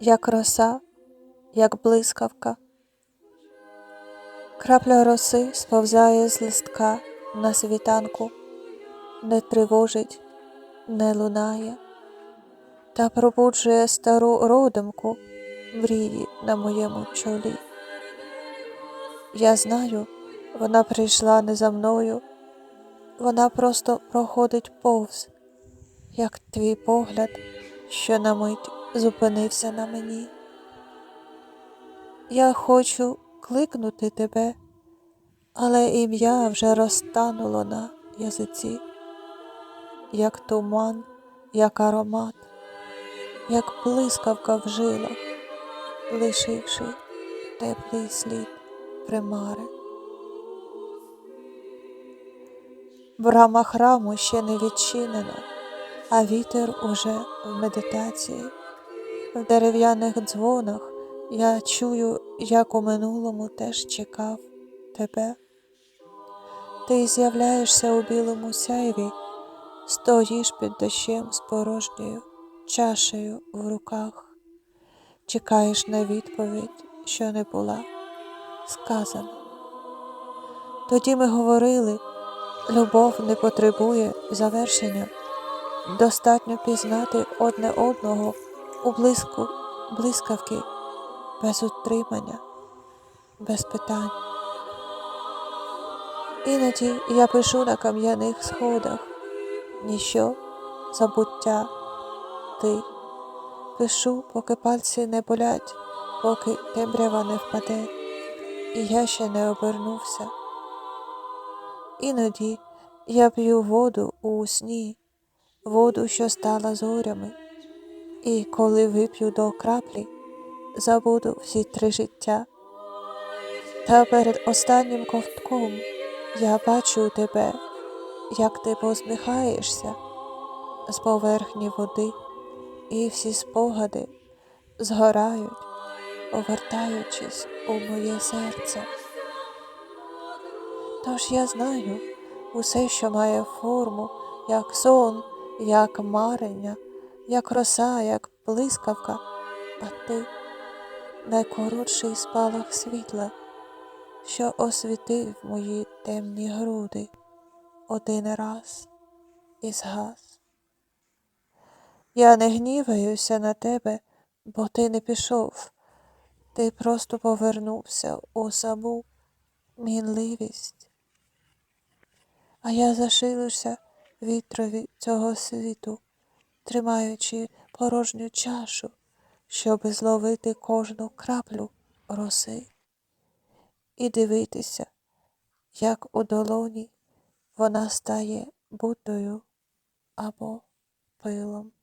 як роса, як блискавка. Крапля роси сповзає з листка на світанку, не тривожить, не лунає, та пробуджує стару родимку мрії на моєму чолі. Я знаю, вона прийшла не за мною, вона просто проходить повз, як твій погляд, що на мить зупинився на мені. Я хочу кликнути тебе, але ім'я вже розтануло на язиці, як туман, як аромат, як блискавка в жилах, лишивши теплий слід примари. Брама храму ще не відчинена, а вітер уже в медитації. В дерев'яних дзвонах я чую, як у минулому теж чекав тебе. Ти з'являєшся у білому сяйві, стоїш під дощем з порожньою чашею в руках, чекаєш на відповідь, що не була сказана. Тоді ми говорили, любов не потребує завершення, достатньо пізнати одне одного у блиску блискавки, без утримання, без питань. Іноді я пишу на кам'яних сходах, ніщо, забуття, ти. Пишу, поки пальці не болять, поки темрява не впаде, і я ще не обернувся. Іноді я п'ю воду у сні, воду, що стала зорями, і коли вип'ю до краплі, забуду всі три життя. Та перед останнім ковтком я бачу тебе, як ти посміхаєшся з поверхні води, і всі спогади згорають, повертаючись у моє серце. Тож я знаю усе, що має форму, як сон, як марення, як роса, як блискавка, а ти найкоротший спалах світла, що освітив мої темні груди один раз і згас. Я не гніваюся на тебе, бо ти не пішов, ти просто повернувся у саму мінливість. А я зашилася вітрові цього світу, тримаючи порожню чашу, щоби зловити кожну краплю роси і дивитися, як у долоні вона стає будою або пилом.